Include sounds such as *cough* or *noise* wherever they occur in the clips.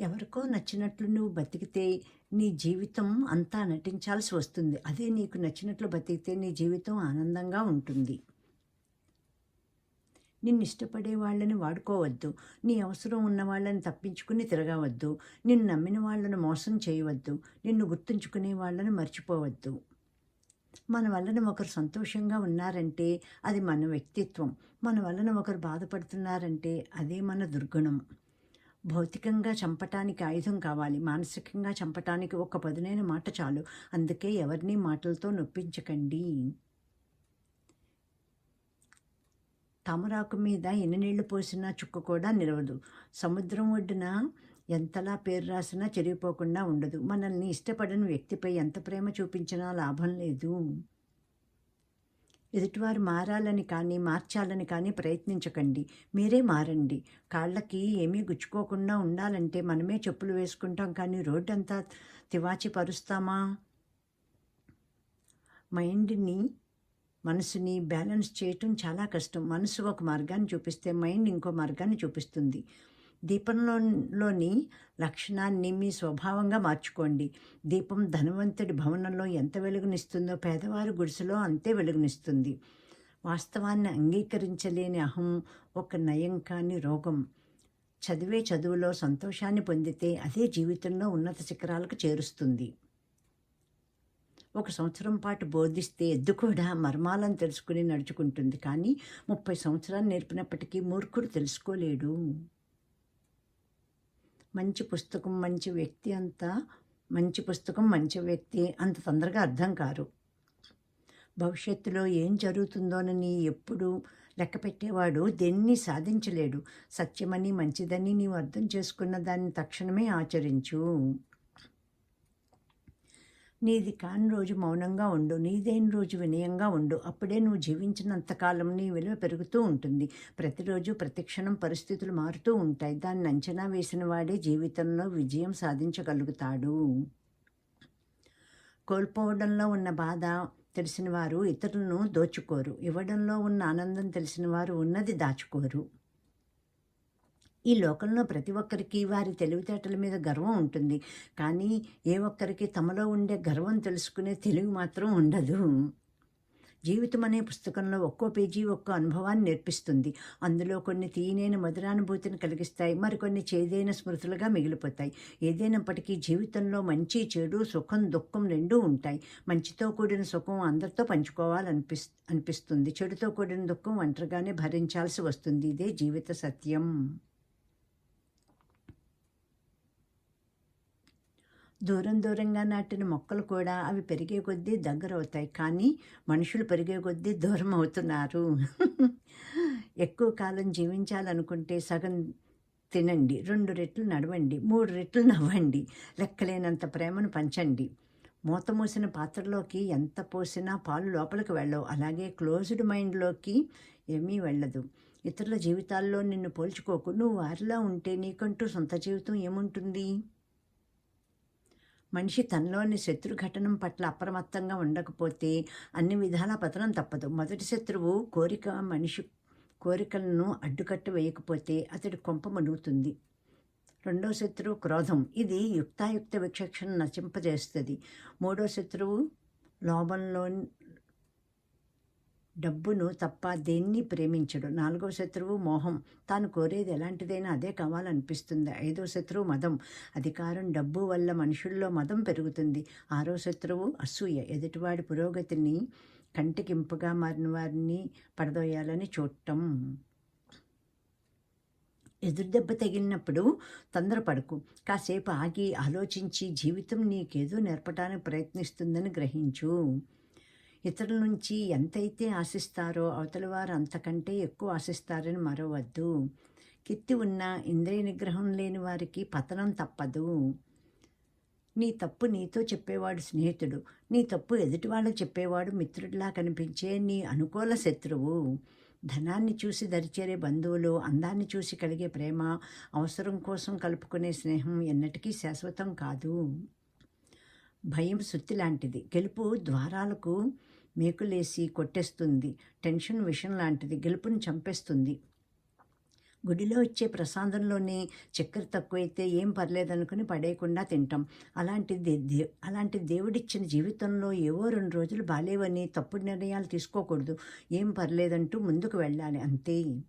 ఎవరికో నచ్చినట్లు నువ్వు బతికితే నీ జీవితం అంతా నటించాల్సి వస్తుంది. అదే నీకు నచ్చినట్లు బతికితే నీ జీవితం ఆనందంగా ఉంటుంది. నిన్ను ఇష్టపడే వాళ్ళని వాడుకోవద్దు. నీ అవసరం ఉన్న వాళ్ళని తప్పించుకుని తిరగవద్దు. నిన్ను నమ్మిన వాళ్ళను మోసం చేయవద్దు. నిన్ను గుర్తుంచుకునే వాళ్ళని మర్చిపోవద్దు. మన వలన ఒకరు సంతోషంగా ఉన్నారంటే అది మన వ్యక్తిత్వం. మన వలన ఒకరు బాధపడుతున్నారంటే అదే మన దుర్గుణం. భౌతికంగా చంపటానికి ఆయుధం కావాలి. మానసికంగా చంపటానికి ఒక పదునైన మాట చాలు. అందుకే ఎవరిని మాటలతో నొప్పించకండి. తామరాకు మీద ఎన్ని నీళ్ళు పోసినా చుక్క కూడా నిలవదు. సముద్రం ఒడ్డున ఎంతలా పేరు రాసినా చెరిగిపోకుండా ఉండదు. మనల్ని ఇష్టపడని వ్యక్తిపై ఎంత ప్రేమ చూపించినా లాభం లేదు. ఎదుటివారు మారాలని కానీ మార్చాలని కానీ ప్రయత్నించకండి. మీరే మారండి. కాళ్ళకి ఏమీ గుచ్చుకోకుండా ఉండాలంటే మనమే చెప్పులు వేసుకుంటాం కానీ రోడ్డు అంతా తివాచి పరుస్తామా మైండ్ని మనసుని బ్యాలెన్స్ చేయటం చాలా కష్టం. మనసు ఒక మార్గాన్ని చూపిస్తే మైండ్ ఇంకో మార్గాన్ని చూపిస్తుంది. దీపంలోని లక్షణాన్ని మీ స్వభావంగా మార్చుకోండి. దీపం ధనవంతుడి భవనంలో ఎంత వెలుగునిస్తుందో పేదవారి గుడిసెలో అంతే వెలుగునిస్తుంది. వాస్తవాన్ని అంగీకరించలేని అహం ఒక నయం కాని రోగం. చదివే చదువులో సంతోషాన్ని పొందితే అదే జీవితంలో ఉన్నత శిఖరాలకు చేరుస్తుంది. ఒక సంవత్సరం పాటు బోధిస్తే ఎద్దు కూడా మర్మాలను తెలుసుకుని నడుచుకుంటుంది. కానీ ముప్పై సంవత్సరాలు నేర్పినప్పటికీ మూర్ఖుడు తెలుసుకోలేడు. మంచి పుస్తకం మంచి వ్యక్తి అంత మంచి పుస్తకం మంచి వ్యక్తి అంత తొందరగా అర్థం కారు. భవిష్యత్తులో ఏం జరుగుతుందోనని ఎప్పుడు లెక్క పెట్టేవాడు దేన్ని సాధించలేడు. సత్యమని మంచిదని నీవు అర్థం చేసుకున్న దాన్ని తక్షణమే ఆచరించు. నీది కాని రోజు మౌనంగా ఉండు నీదైన రోజు వినయంగా ఉండు. అప్పుడే నువ్వు జీవించినంతకాలం నీ విలువ పెరుగుతూ ఉంటుంది. ప్రతిరోజు ప్రతిక్షణం పరిస్థితులు మారుతూ ఉంటాయి. దాన్ని అంచనా వేసిన వాడే జీవితంలో విజయం సాధించగలుగుతాడు. కోల్పోవడంలో ఉన్న బాధ తెలిసిన వారు ఇతరులను దోచుకోరు. ఇవ్వడంలో ఉన్న ఆనందం తెలిసిన వారు ఉన్నది దాచుకోరు. ఈ లోకంలో ప్రతి ఒక్కరికి వారి తెలివితేటల మీద గర్వం ఉంటుంది. కానీ ఏ ఒక్కరికి తమలో ఉండే గర్వం తెలుసుకునే తెలివి మాత్రం ఉండదు. జీవితం అనే పుస్తకంలో ఒక్కో పేజీ ఒక్కో అనుభవాన్ని నేర్పిస్తుంది. అందులో కొన్ని తీయనైన మధురానుభూతిని కలిగిస్తాయి. మరికొన్ని చేదైన స్మృతులుగా మిగిలిపోతాయి. ఏదైనప్పటికీ జీవితంలో మంచి చెడు సుఖం దుఃఖం రెండూ ఉంటాయి. మంచితో కూడిన సుఖం అందరితో పంచుకోవాలనిపిస్ అనిపిస్తుంది. చెడుతో కూడిన దుఃఖం ఒంటరిగానే భరించాల్సి వస్తుంది. ఇదే జీవిత సత్యం. దూరం దూరంగా నాటిన మొక్కలు కూడా అవి పెరిగే కొద్దీ దగ్గర అవుతాయి. కానీ మనుషులు పెరిగే కొద్దీ దూరం అవుతున్నారు. *laughs* ఎక్కువ కాలం జీవించాలనుకుంటే సగం తినండి రెండు రెట్లు నడవండి మూడు రెట్లు నవ్వండి లెక్కలేనంత ప్రేమను పంచండి. మూత మూసిన పాత్రలోకి ఎంత పోసినా పాలు లోపలికి వెళ్ళవు. అలాగే క్లోజ్డ్ మైండ్లోకి ఏమీ వెళ్ళదు. ఇతరుల జీవితాల్లో నిన్ను పోల్చుకోకు. నువ్వు వారిలా ఉంటే నీకంటూ సొంత జీవితం ఏముంటుంది? మనిషి తనలోని శత్రు ఘటనం పట్ల అప్రమత్తంగా ఉండకపోతే అన్ని విధాల పతనం తప్పదు. మొదటి శత్రువు కోరిక మనిషి కోరికలను అడ్డుకట్టు వేయకపోతే అతడి కొంప మనుగుతుంది. రెండో శత్రువు క్రోధం. ఇది యుక్తాయుక్త విచక్షణ నచింపజేస్తుంది మూడో శత్రువు లోభంలోని డబ్బును తప్ప దేన్ని ప్రేమించడు. నాలుగో శత్రువు మోహం. తాను కోరేది ఎలాంటిదైనా అదే కావాలనిపిస్తుంది. ఐదో శత్రువు మదం. అధికారం డబ్బు వల్ల మనుషుల్లో మదం పెరుగుతుంది. ఆరో శత్రువు అసూయ. ఎదుటివాడి పురోగతిని కంటికింపుగా మారిన వారిని పడదోయాలని చూడటం. ఎదురుదెబ్బ తగిలినప్పుడు తొందరపడకు. కాసేపు ఆగి ఆలోచించి జీవితం నీకేదో నేర్పడానికి ప్రయత్నిస్తుందని గ్రహించు. ఇతరుల నుంచి ఎంతైతే ఆశిస్తారో అవతల వారు అంతకంటే ఎక్కువ ఆశిస్తారని మరవద్దు. కిత్తి ఉన్న ఇంద్రియ నిగ్రహం లేని వారికి పతనం తప్పదు. నీ తప్పు నీతో చెప్పేవాడు స్నేహితుడు నీ తప్పు ఎదుటివాళ్ళు చెప్పేవాడు మిత్రుడిలా కనిపించే నీ అనుకూల శత్రువు. ధనాన్ని చూసి దరిచేరే బంధువులు అందాన్ని చూసి కలిగే ప్రేమ అవసరం కోసం కలుపుకునే స్నేహం ఎన్నటికీ శాశ్వతం కాదు. భయం సుత్తి లాంటిది. గెలుపు ద్వారాలకు మేకులేసి కొట్టేస్తుంది. టెన్షన్ విషం లాంటిది గెలుపుని చంపేస్తుంది. గుడిలో వచ్చే ప్రసాదంలోనే చక్కెర తక్కువైతే ఏం పర్లేదనుకుని పడేయకుండా తింటాం. అలాంటి దే అలాంటి దేవుడిచ్చిన జీవితంలో ఏవో రెండు రోజులు బాలేవని తప్పుడు నిర్ణయాలు తీసుకోకూడదు. ఏం పర్లేదంటూ ముందుకు వెళ్ళాలి అంతే.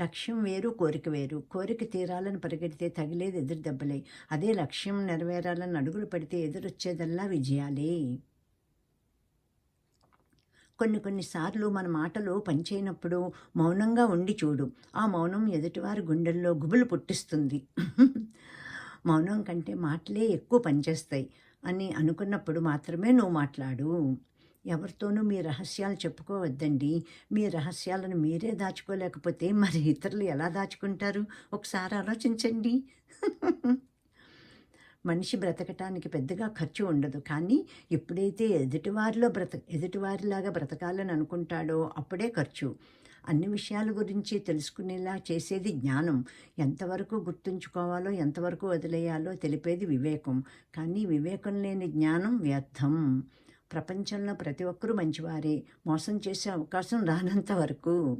లక్ష్యం వేరు కోరిక వేరు. కోరిక తీరాలని పరిగెడితే తగిలేది ఎదురు దెబ్బలే. అదే లక్ష్యం నెరవేరాలని అడుగులు పెడితే ఎదురొచ్చేదల్లా విజయాలే. కొన్ని కొన్నిసార్లు మన మాటలు పనిచేయనప్పుడు మౌనంగా ఉండి చూడు. ఆ మౌనం ఎదుటివారి గుండెల్లో గుబులు పుట్టిస్తుంది. *laughs* మౌనం కంటే మాటలే ఎక్కువ పనిచేస్తాయి అని అనుకున్నప్పుడు మాత్రమే నువ్వు మాట్లాడు. ఎవరితోనూ మీ రహస్యాలు చెప్పుకోవద్దండి. మీ రహస్యాలను మీరే దాచుకోలేకపోతే మరి ఇతరులు ఎలా దాచుకుంటారు? ఒకసారి ఆలోచించండి. *laughs* మనిషి బ్రతకటానికి పెద్దగా ఖర్చు ఉండదు. కానీ ఎప్పుడైతే ఎదుటివారిలో బ్రత ఎదుటివారిలాగా బ్రతకాలని అనుకుంటాడో అప్పుడే ఖర్చు. అన్ని విషయాల గురించి తెలుసుకునేలా చేసేది జ్ఞానం. ఎంతవరకు గుర్తుంచుకోవాలో ఎంతవరకు వదిలేయాలో తెలిపేది వివేకం. కానీ వివేకం లేని జ్ఞానం వ్యర్థం. ప్రపంచంలో ప్రతి ఒక్కరూ మంచివారే. మోసం చేసే అవకాశం రానంత వరకు.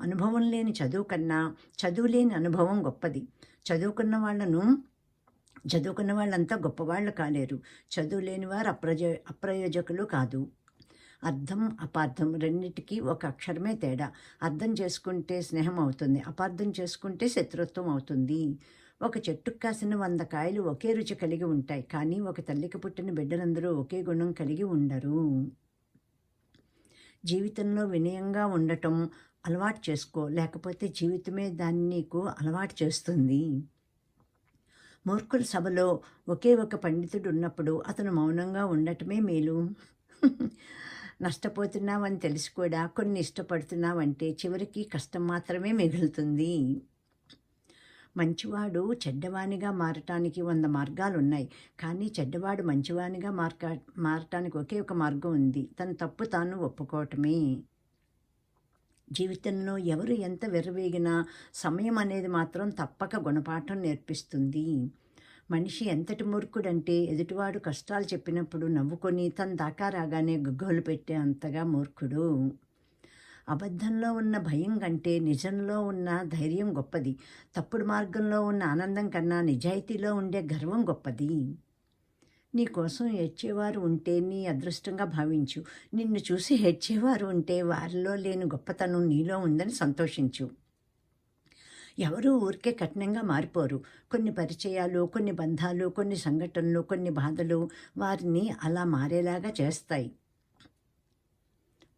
అనుభవం లేని చదువు కన్నా చదువు లేని అనుభవం గొప్పది. చదువుకున్న వాళ్ళను చదువుకున్న వాళ్ళంతా గొప్పవాళ్ళు కాలేరు. చదువు లేని వారు అప్రజ అప్రయోజకులు కాదు. అర్థం అపార్థం రెండింటికి ఒక అక్షరమే తేడా. అర్థం చేసుకుంటే స్నేహం అవుతుంది. అపార్థం చేసుకుంటే శత్రుత్వం అవుతుంది. ఒక చెట్టుకు కాసిన వంద కాయలు ఒకే రుచి కలిగి ఉంటాయి. కానీ ఒక తల్లికి పుట్టిన బిడ్డలందరూ ఒకే గుణం కలిగి ఉండరు. జీవితంలో వినయంగా ఉండటం అలవాటు చేసుకో. లేకపోతే జీవితమే దాన్ని నీకు అలవాటు చేస్తుంది. మూర్ఖుల సభలో ఒకే ఒక పండితుడు ఉన్నప్పుడు అతను మౌనంగా ఉండటమే మేలు. *laughs* నష్టపోతున్నామని తెలిసి కూడా కొన్ని ఇష్టపడుతున్నావంటే చివరికి కష్టం మాత్రమే మిగులుతుంది. మంచివాడు చెడ్డవానిగా మారటానికి వంద మార్గాలు ఉన్నాయి కానీ చెడ్డవాడు మంచివానిగా మార్క మారటానికి ఒకే ఒక మార్గం ఉంది. తన తప్పు తాను ఒప్పుకోవటమే. జీవితంలో ఎవరు ఎంత విరవేగినా సమయం అనేది మాత్రం తప్పక గుణపాఠం నేర్పిస్తుంది. మనిషి ఎంతటి మూర్ఖుడంటే ఎదుటివాడు కష్టాలు చెప్పినప్పుడు నవ్వుకొని తన దాకా రాగానే గుగ్గోలు పెట్టే అంతగా మూర్ఖుడు. అబద్ధంలో ఉన్న భయం కంటే నిజంలో ఉన్న ధైర్యం గొప్పది. తప్పుడు మార్గంలో ఉన్న ఆనందం కన్నా నిజాయితీలో ఉండే గర్వం గొప్పది. నీ కోసం ఏడ్చేవారు ఉంటే నీ అదృష్టంగా భావించు. నిన్ను చూసి హెచ్చేవారు ఉంటే వారిలో లేని గొప్పతనం నీలో ఉందని సంతోషించు. ఎవరూ ఊరికే కఠినంగా మారిపోరు. కొన్ని పరిచయాలు కొన్ని బంధాలు కొన్ని సంఘటనలు కొన్ని బాధలు వారిని అలా మారేలాగా చేస్తాయి.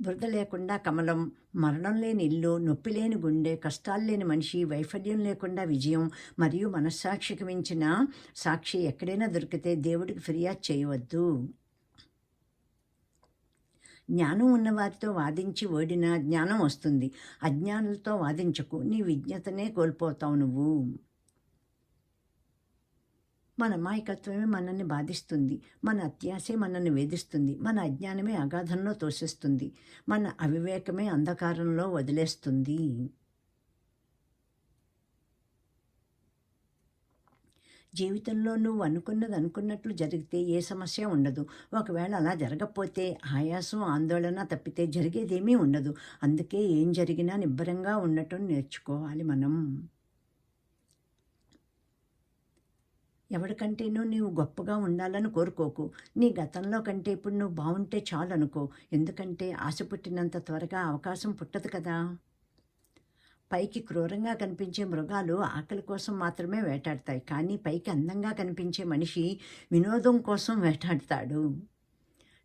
బురద లేకుండా కమలం మరణం లేని ఇల్లు నొప్పి లేని గుండె కష్టాలు లేని మనిషి వైఫల్యం లేకుండా విజయం మరియు మనస్సాక్షికి మించిన సాక్షి ఎక్కడైనా దొరికితే దేవుడికి ఫిర్యాదు చేయవద్దు. జ్ఞానం ఉన్నవారితో వాదించి ఓడినా జ్ఞానం వస్తుంది. అజ్ఞానులతో వాదించకు. నీ విజ్ఞతనే కోల్పోతావు నువ్వు. మన అమాయకత్వమే మనల్ని బాధిస్తుంది. మన అత్యాశే మనల్ని వేధిస్తుంది. మన అజ్ఞానమే అగాధంలో తోసేస్తుంది. మన అవివేకమే అంధకారంలో వదిలేస్తుంది. జీవితంలో నువ్వు అనుకున్నది అనుకున్నట్లు జరిగితే ఏ సమస్య ఉండదు. ఒకవేళ అలా జరగకపోతే ఆయాసం ఆందోళన తప్పితే జరిగేదేమీ ఉండదు. అందుకే ఏం జరిగినా నిబ్బరంగా ఉండటం నేర్చుకోవాలి మనం. ఎవరికంటేనూ నీవు గొప్పగా ఉండాలని కోరుకోకు. నీ గతంలో కంటే ఇప్పుడు నువ్వు బాగుంటే చాలు అనుకో ఎందుకంటే ఆశ పుట్టినంత త్వరగా అవకాశం పుట్టదు కదా. పైకి క్రూరంగా కనిపించే మృగాలు ఆకలి కోసం మాత్రమే వేటాడతాయి. కానీ పైకి అందంగా కనిపించే మనిషి వినోదం కోసం వేటాడతాడు.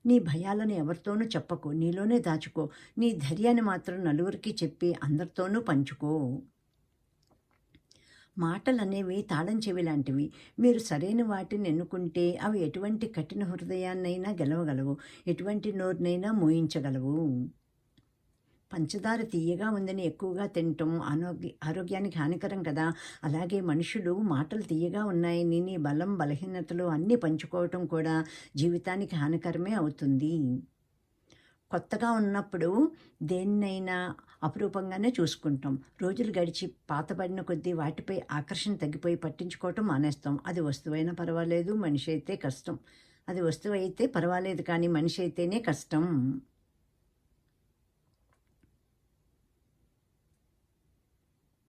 నీ భయాలను ఎవరితోనూ చెప్పకు. నీలోనే దాచుకో. నీ ధైర్యాన్ని మాత్రం నలుగురికి చెప్పి అందరితోనూ పంచుకో. మాటలు అనేవి తాళం చెవి లాంటివి మీరు సరైన వాటిని ఎన్నుకుంటే అవి ఎటువంటి కఠిన హృదయాన్నైనా గెలవగలవు. ఎటువంటి నోరునైనా మోయించగలవు. పంచదార తీయగా ఉందని ఎక్కువగా తినటం ఆరోగ్య ఆరోగ్యానికి హానికరం కదా. అలాగే మనుషులు మాటలు తీయగా ఉన్నాయని నీ బలం బలహీనతలు అన్నీ పంచుకోవటం కూడా జీవితానికి హానికరమే అవుతుంది. కొత్తగా ఉన్నప్పుడు దేన్నైనా అపురూపంగానే చూసుకుంటాం. రోజులు గడిచి పాతబడిన కొద్దీ వాటిపై ఆకర్షణ తగ్గిపోయి పట్టించుకోవటం మానేస్తాం. అది వస్తువైనా పర్వాలేదు మనిషి అయితే కష్టం. అది వస్తువు అయితే పర్వాలేదు కానీ మనిషి అయితేనే కష్టం.